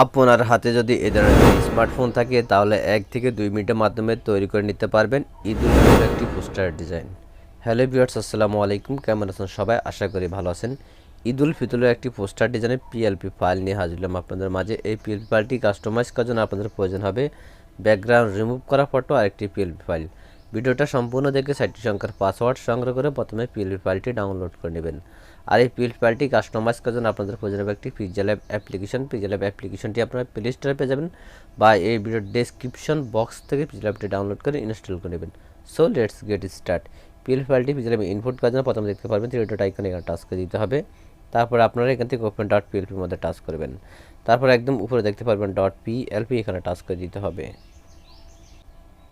আপনার হাতে যদি এ ধরনের স্মার্টফোন থাকে, তাহলে এক থেকে দুই মিনিটের মাধ্যমে তৈরি করে নিতে পারবেন। ঈদুল একটি পোস্টার ডিজাইন হ্যালো ভিউয়ার্স আসসালামু আলাইকুম। কেমন আছেন সবাই? আশা করি ভালো আছেন। ঈদুল ফিতরের একটি পোস্টার ডিজাইনের পিএলপি ফাইল নিয়ে হাজির হলাম আপনাদের মাঝে। এই পিএলপি ফাইলটি কাস্টমাইজ করার জন্য আপনাদের প্রয়োজন হবে। ব্যাকগ্রাউন্ড রিমুভ করা ফটো আর একটি পিএলপি ফাইল ভিডিওটা সম্পূর্ণ দেখে সাইটটি সংখ্যার পাসওয়ার্ড সংগ্রহ করে প্রথমে পিএলপি ফাইলটি ডাউনলোড করে নেবেন। আর এই পিএলপি ফাইলটি কাস্টমাইজ করার জন্য আপনাদের প্রয়োজন হবে একটি pizza lab application pizza lab অ্যাপ্লিকেশনটি আপনারা প্লে স্টোরে পেয়ে যাবেন বা এই ভিডিওর ডেসক্রিপশন বক্স থেকে পিজা ল্যাবটি ডাউনলোড করে ইনস্টল করে নেবেন। So let's get start PLP ফাইলটি পিজা ল্যাবে ইনপুট করার জন্য প্রথমে দেখতে পারবেন থ্রি ডট আইকনে এখানে টাচ করে দিতে হবে। তারপর আপনারা এখান থেকে ওপেন ডট পিএলপির মধ্যে টাচ করবেন। তারপর একদম উপরে দেখতে পারবেন ডট পিএলপি এখানে টাচ করে দিতে হবে।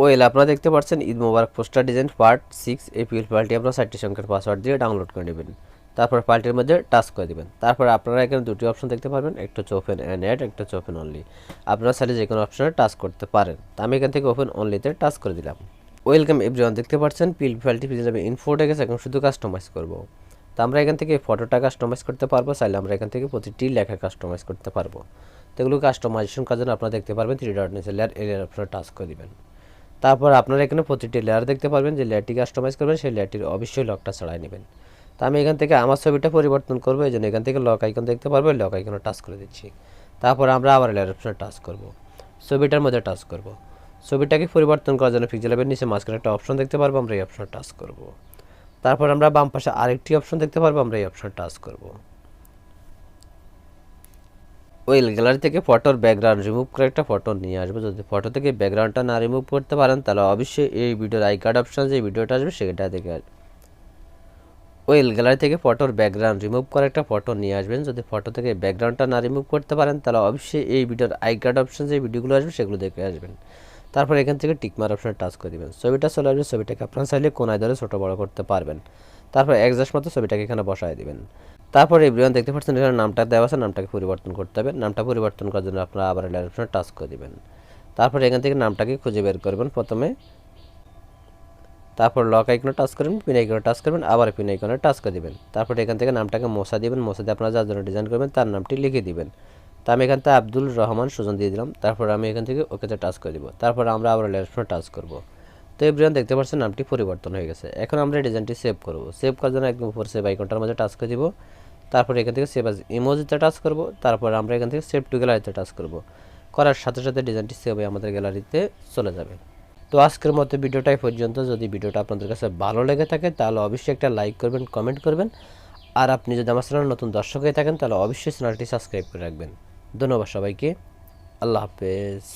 ওয়েল, আপনারা দেখতে পাচ্ছেন Eid Mubarak poster design part six, এই পিএল ফাইলটি আপনারা সাতটি সংখ্যার পাসওয়ার্ড দিয়ে ডাউনলোড করে নেবেন। তারপর ফাইলটির মধ্যে টাচ করে দেবেন। তারপর আপনারা এখানে দুটি অপশন দেখতে পারবেন, একটা হচ্ছে ওপেন অ্যান্ড অ্যাড একটা হচ্ছে ওপেন অনলি আপনারা চাইলে যে কোনো অপশনে টাচ করতে পারেন। তা আমি এখান থেকে ওপেন অনলিতে টাচ করে দিলাম। ওয়েলকাম এভরিওয়ান দেখতে পাচ্ছেন পিএল ফাইলটি পেয়ে যাবে ইনফোটে গেছে এখন শুধু কাস্টমাইজ করব। তো আমরা এখান থেকে ফটোটা কাস্টমাইজ করতে পারব, চাইলে আমরা এখান থেকে প্রতিটি লেখা কাস্টমাইজ করতে পারব। তো এগুলো কাস্টমাইজেশন জন্য আপনারা দেখতে পারবেন থ্রি ডট নিচে লেয়ার এরিয়ার অপশনে টাচ করে দিবেন। তারপর আপনারা এখানে প্রতিটি লেয়ার দেখতে পারবেন, যে লেয়ারটি কাস্টমাইজ করবেন, সেই লেয়ারটির অবশ্যই লকটা ছড়াই নেবেন। তো আমি এখান থেকে আমার ছবিটা পরিবর্তন করব, এই জন্য এখান থেকে লক আইকন দেখতে পারব লক আইকনে টাচ করে দিচ্ছি। তারপর আমরা আবার লেয়ার অপশনে টাচ করব। ছবিটার মধ্যে টাচ করব। ছবিটাকে পরিবর্তন করার জন্য পিক্সেলের নিচে মাঝখানে একটা অপশন দেখতে পারব, আমরা এই অপশনে টাচ করব। তারপর আমরা বাম পাশে আরেকটি অপশন দেখতে পারব, আমরা এই অপশনে টাচ করব। ওয়েল গ্যালারি থেকে ফটোর ব্যাকগ্রাউন্ড রিমুভ করে একটা ফটো নিয়ে আসব। যদি ফটো থেকে ব্যাকগ্রাউন্ডটা না রিমুভ করতে পারেন, তাহলে অবশ্যই এই ভিডিওর আই কার্ড অপশান যে ভিডিওটা আসবে, সেটা দেখে আসবে ওয়েল গ্যালারি থেকে ফটোর ব্যাকগ্রাউন্ড রিমুভ করে একটা ফটো নিয়ে আসবেন। যদি ফটো থেকে ব্যাকগ্রাউন্ডটা না রিমুভ করতে পারেন, তাহলে অবশ্যই এই ভিডিওর আই কার্ড অপশান যে ভিডিওগুলো আসবে, সেগুলো দেখে আসবেন। তারপর এখান থেকে টিকমার অপশনে টাচ করে দেবেন। ছবিটা চলে আসবে, ছবিটাকে আপনারা চাইলে কোনায় ধরে ছোটো বড়ো করতে পারবেন। তারপর একজাস্ট মতো ছবিটাকে এখানে বসায় দিবেন। তারপর এভরিওয়ান দেখতে পাচ্ছেন, এখানে নামটা দেওয়া আছে, নামটাকে পরিবর্তন করতে হবে। নামটা পরিবর্তন করার জন্য আপনারা আবার লেয়ার অপশনে টাচ করে দিবেন। তারপর এখান থেকে নামটাকে খুঁজে বের করবেন প্রথমে। তারপর লক আইকনে টাচ করবেন পিন আইকনে টাচ করবেন, আবার পিন আইকনে টাচ করে দিবেন। তারপর এখান থেকে নামটাকে মশা দিবেন, মশা দিয়ে আপনারা যার জন্য ডিজাইন করবেন তার নামটি লিখে দিবেন। তা আমি এখান থেকে আব্দুল রহমান সুজন দিয়ে দিলাম। তারপর আমি এখান থেকে ওকেতে টাচ করে দিব। তারপর আমরা আবার লেয়ার টাচ করব। তো এভরিওয়ান দেখতে পাচ্ছেন নামটি পরিবর্তন হয়ে গেছে। এখন আমরা ডিজাইনটি সেভ করব। সেভ করার জন্য একদম উপর সেভ আইকনটার মধ্যে টাচ করে দিব। তারপর এখান থেকে সেভ আজ ইমোজিতে টাচ করব। তারপর আমরা এখান থেকে সেভ টু গ্যালারিতে টাচ করব। করার সাথে সাথে ডিজাইনটি সেভ হয়ে আমাদের গ্যালারিতে চলে যাবে। তো আজকের মতো ভিডিওটাই পর্যন্ত। যদি ভিডিওটা আপনাদের কাছে ভালো লেগে থাকে, তাহলে অবশ্যই একটা লাইক করবেন কমেন্ট করবেন। আর আপনি যদি আমার চ্যানেল নতুন দর্শক হয়ে থাকেন, তাহলে অবশ্যই চ্যানেলটি সাবস্ক্রাইব করে রাখবেন। ধন্যবাদ সবাইকে। আল্লাহ হাফেজ।